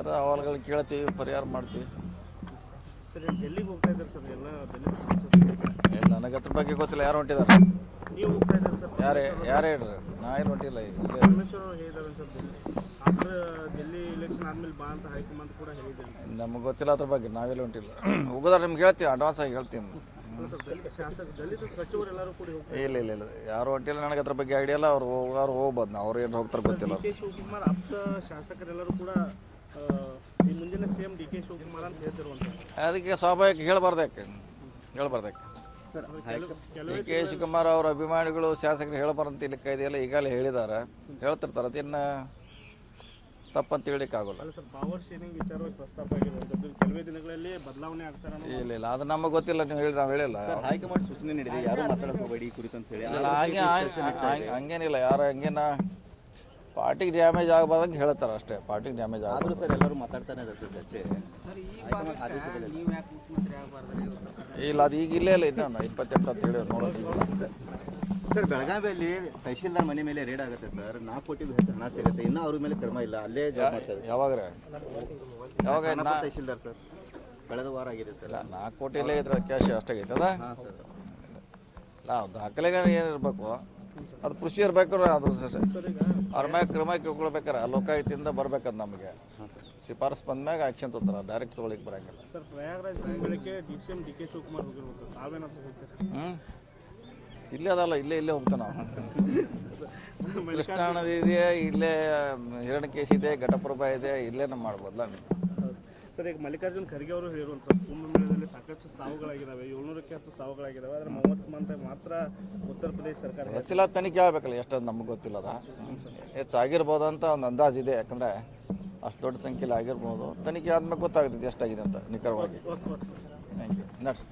ಪರಿಹಾರ ಅಹವಾಲುಗಳು ಕೇಳ್ತೀವಿ ಪರಿಹಾರ ಮಾಡ್ತೀವಿ. ಇಲ್ಲ ನನಗೆ ಅದ್ರ ಬಗ್ಗೆ ಗೊತ್ತಿಲ್ಲ. ಯಾರು ಹೊಂಟಿದ್ದಾರೆ? ಯಾರೇ ಯಾರು ಹೇಳ್ರಿ. ನಾ ಏನು ಹೊಂಟಿಲ್ಲ ಈಗ. ನಮ್ಗೆ ಗೊತ್ತಿಲ್ಲ ಅದ್ರ ಬಗ್ಗೆ. ನಾವೆಲ್ಲ ಹೊಂಟಿಲ್ಲ. ಹೋಗೋದಾರೆ ನಿಮ್ಗೆ ಹೇಳ್ತೀವಿ. ಅಡ್ವಾನ್ಸ್ ಆಗಿ ಹೇಳ್ತೀನಿ. ಇಲ್ಲ ಇಲ್ಲ ಇಲ್ಲ. ಯಾರು ಹೊಂಟಿಲ್ಲ ನನಗೆ ಅದ್ರ ಬಗ್ಗೆ ಐಡಿಯಾ ಇಲ್ಲ. ಅವ್ರು ಹೋಗೋರು ಹೋಗ್ಬೋದು. ಅವ್ರು ಏನು ಹೋಗ್ತಾರೆ ಗೊತ್ತಿಲ್ಲ. ಶಾಸಕರೆಲ್ಲರೂ ಕೂಡ ಈ ಮುಂದಿನ ಸಿಎಂ ಡಿ ಕೆ ಶಿವಕುಮಾರ್ ಅಂತ ಹೇಳ್ತಿರುವಂತ. ಅದಕ್ಕೆ ಸ್ವಾಭಾವಿಕ ಹೇಳ್ಬಾರ್ದು ಯಾಕೆ? ಹೇಳ್ಬಾರ್ದು ಯಾಕೆ? ಕೆಲವೇ ಡಿ ಕೆ ಶಿವಕುಮಾರ್ ಅವರ ಅಭಿಮಾನಿಗಳು ಶಾಸಕರು ಹೇಳಬಾರಂತ ಇಲ್ಲಿ ಇದೆಯಲ್ಲ ಈಗಾಗಲೇ ಹೇಳಿದ್ದಾರೆ. ಹೇಳ್ತಿರ್ತಾರೆ. ಅದನ್ನು ತಪ್ಪಂತ ಹೇಳಲಿಕ್ಕಾಗಲ್ಲ. ಇಲ್ಲ ಇಲ್ಲ. ಅದು ನಮಗೆ ಗೊತ್ತಿಲ್ಲ. ನೀವು ಹೇಳಿ ನಾವು ಹೇಳಿಲ್ಲ. ಹೈಕಮಾಂಡ್ ಸೂಚನೆ ನೀಡಿದೆ. ಯಾರು ಮಾತಾಡೋಕೆ ಈ ಕುರಿತು ಅಂತ ಹೇಳಿ ಹಂಗೆ- ಹಂಗೇನಿಲ್ಲ. ಯಾರು ಹಂಗೇನ ಪಾರ್ಟಿಗೆ ಡ್ಯಾಮೇಜ್ ಆಗಬಾರ್ದಂಗೆ ಹೇಳ್ತಾರೆ ಅಷ್ಟೇ ಪಾರ್ಟಿಗೆ ಡ್ಯಾಮೇಜ್ ಆಗ ಆದ್ರೂ ಸರ್ ಎಲ್ಲರೂ ಮಾತಾಡ್ತಾನೆ ಇದ್ದಾರೆ ಸರ್ ಚರ್ಚೆ. ಇಲ್ಲ ಅದು ಈಗ ಇಲ್ಲೇ ಇಲ್ಲ ಇನ್ನೊಂದು ಇಪ್ಪತ್ತೆಂಟು ಅಂತ ಹೇಳಿ ನೋಡೋದು ಸರ್ ಬೆಳಗಾವಿಯಲ್ಲಿ ತಹಶೀಲ್ದಾರ್ ಮನೆ ಮೇಲೆ ರೇಡ್ ಆಗುತ್ತೆ ಸರ್. ನಾಲ್ಕು ಕೋಟಿ ಹೆಚ್ಚು ಹಣ ಸಿಗುತ್ತೆ. ಇನ್ನೂ ಅವ್ರ ಮೇಲೆ ಕ್ರಮ ಇಲ್ಲ ಅಲ್ಲೇ ಜಾಬ್ ಮಾಡ್ತಾರೆ ಯಾವಾಗ ಯಾವಾಗ ತಹಶೀಲ್ದಾರ್ ಸರ್ ಕಳೆದ ವಾರ ಆಗಿದೆ ಸರ್. ಇಲ್ಲ ನಾಲ್ಕು ಇಲ್ಲೇ ಇದ್ರೆ ಕ್ಯಾಶ್ ಅಷ್ಟಾಗೈತದ? ಅದ ಹಾಂ ಸರ್. ಇಲ್ಲ ದಾಖಲೆಗಳು ಏನಿರಬೇಕು ಅದು ಕೃಷಿ ಇರ್ಬೇಕಾದ್ರೆ ಅದು ಅವ್ರ ಮ್ಯಾಗ ಕ್ರಮ ಕೈಗೊಳ್ಬೇಕಾರೆ ಲೋಕಾಯುತಿಯಿಂದ ಬರ್ಬೇಕದು ನಮಗೆ. ಶಿಫಾರಸ್ ಬಂದ್ಮ್ಯಾಗ ಆ್ಯಕ್ಷನ್ ತೊಗೊತಾರೆ ಡೈರೆಕ್ಟ್ ತೊಗೊಳಿಕ್ಕೆ ಬರೋಂಗಿಲ್ಲ. ಹ್ಞೂ ಇಲ್ಲೇ ಅದಲ್ಲ ಇಲ್ಲೇ ಇಲ್ಲೇ ಹೋಗ್ತಾನೆ ನಾವು ಕೃಷ್ಣಾ ನದಿ ಇದೆ ಇಲ್ಲೇ ಹಿರಣ್ಯಕೇಶಿ ಇದೆ ಘಟಪ್ರಭಾ ಇದೆ ಇಲ್ಲೇ ನಮ್ಮ ಮಾಡ್ಬೋದಲ್ಲ ಸರ್ ಈಗ ಮಲ್ಲಿಕಾರ್ಜುನ್ ಖರ್ಗೆ ಅವರು ಹೇಳುವಂಥ ಕುಂಭಮೇಳದಲ್ಲಿ ಸಾಕಷ್ಟು ಸಾವುಗಳಾಗಿದ್ದಾವೆ ಏಳ್ನೂರಕ್ಕೆ ಹತ್ತು ಸಾವುಗಳಾಗಿದ್ದಾವೆ ಆದರೆ ಮೂವತ್ತು ಮಂದಿ ಮಾತ್ರ ಉತ್ತರ ಪ್ರದೇಶ ಸರ್ಕಾರ ಗೊತ್ತಿಲ್ಲ ತನಿಖೆ ಆಗ್ಬೇಕಲ್ಲ ಎಷ್ಟೊಂದು ನಮ್ಗೆ ಗೊತ್ತಿಲ್ಲದ? ಹೆಚ್ಚಾಗಿರ್ಬೋದು ಅಂತ ಒಂದು ಅಂದಾಜು ಇದೆ ಯಾಕಂದರೆ ಅಷ್ಟು ದೊಡ್ಡ ಸಂಖ್ಯೆಯಲ್ಲಿ ಆಗಿರ್ಬೋದು. ತನಿಖೆ ಆದ್ಮೇಲೆ ಗೊತ್ತಾಗ್ತದೆ ಎಷ್ಟಾಗಿದೆ ಅಂತ ನಿಖರವಾಗಿ. ಥ್ಯಾಂಕ್ ಯು ನಡ್ರಿ